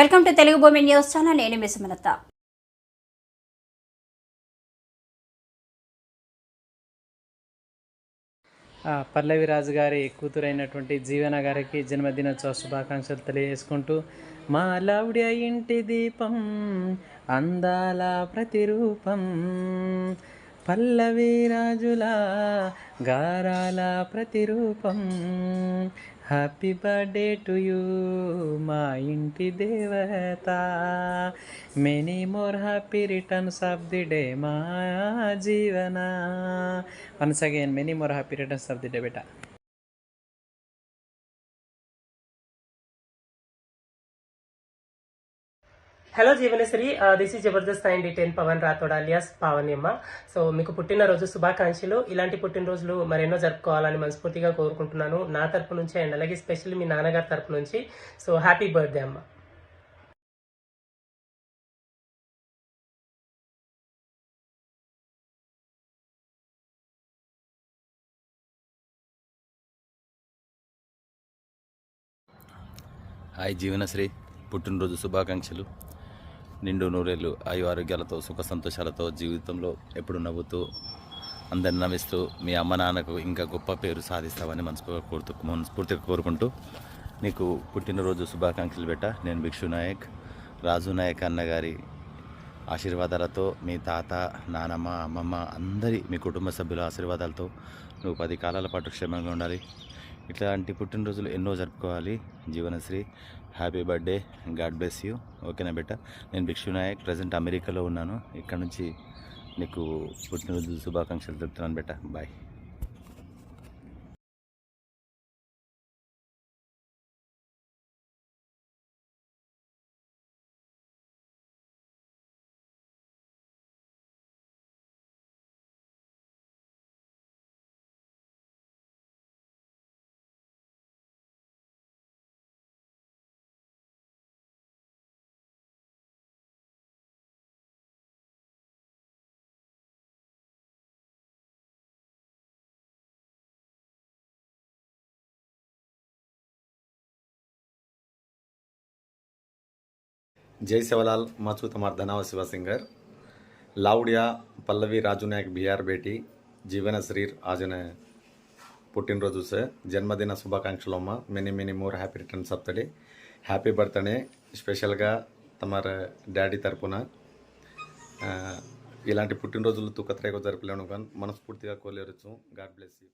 Welcome to Telugu భూమి news channel. నేను మీ సుమలత. పల్లవి రాజు గారి కూతురైనటువంటి జీవన గారికి జన్మదినోత్సవ శుభాకాంక్షలు తెలియజేసుకుంటూ మా లౌడ్య ఇంటి దీపం అందాల ప్రతిరూపం పల్లవి రాజుల గారాల ప్రతిరూపం. హ్యాపీ బర్త్డే టు యూ మా කුන්ති දේවහතා. මෙනි මොරහ පිරිටන් සබ්දිඩේ මායා ජීවනා. වනසගෙන් මෙනි මොරහ පිරිටන් සබ්දිඩ බෙට. Hello Jeevanasri this is Jabardasth and ten Pavan Rathod alias పావనియమ్మ సో మీకు పుట్టినరోజు శుభాకాంక్షలు. ఇలాంటి పుట్టినరోజులు మరెన్నో జరుపుకోవాలని మనస్ఫూర్తిగా కోరుకుంటున్నాను. నా తరపు నుంచి అండ్ అలాగే స్పెషల్ మీ నాన్నగారి తరపు నుంచి. సో హ్యాపీ బర్త్డే అమ్మ. హాయ్ జీవనశ్రీ. పుట్టినరోజు శుభాకాంక్షలు. నిండు నూరేళ్ళు ఆయు ఆరోగ్యాలతో సుఖ సంతోషాలతో జీవితంలో ఎప్పుడు నవ్వుతూ అందరిని నవ్విస్తూ మీ అమ్మ నాన్నకు ఇంకా గొప్ప పేరు సాధిస్తామని మనస్ఫూర్తిగా కోరుతూ మనస్ఫూర్తిగా కోరుకుంటూ నీకు పుట్టినరోజు శుభాకాంక్షలు బెట్ట నేను భిక్షు నాయక్ రాజు నాయక్ అన్నగారి ఆశీర్వాదాలతో మీ తాత నానమ్మ అమ్మమ్మ అందరి మీ కుటుంబ సభ్యుల ఆశీర్వాదాలతో నువ్వు పది కాలాల పాటు క్షేమంగా ఉండాలి. ఇట్లాంటి పుట్టినరోజులు ఎన్నో జరుపుకోవాలి. Jeevanasri happy birthday God bless you. ఓకేనా బెట్ట నేను భిక్షు నాయక్ ప్రజెంట్ అమెరికాలో ఉన్నాను. ఇక్కడ నుంచి నీకు పుట్టినరోజు శుభాకాంక్షలు తెలుపుతున్నాను బెట్ట బాయ్. జై శివలాల్ మచూత్ మర్ధనావ శివసింగర్. లావుడియా పల్లవి రాజునాయక్ బిఆర్ బేటీ జీవన శ్రీర్ ఆజన పుట్టినరోజు సార్. జన్మదిన శుభాకాంక్షలు అమ్మ. Many many more happy return of happy birthday స్పెషల్గా తమర డాడీ తరపున. ఇలాంటి పుట్టినరోజులు తుకత్రేగా జరపలేను కానీ మనస్ఫూర్తిగా కోలేరచ్చు గాడ్ బ్లెస్ యూ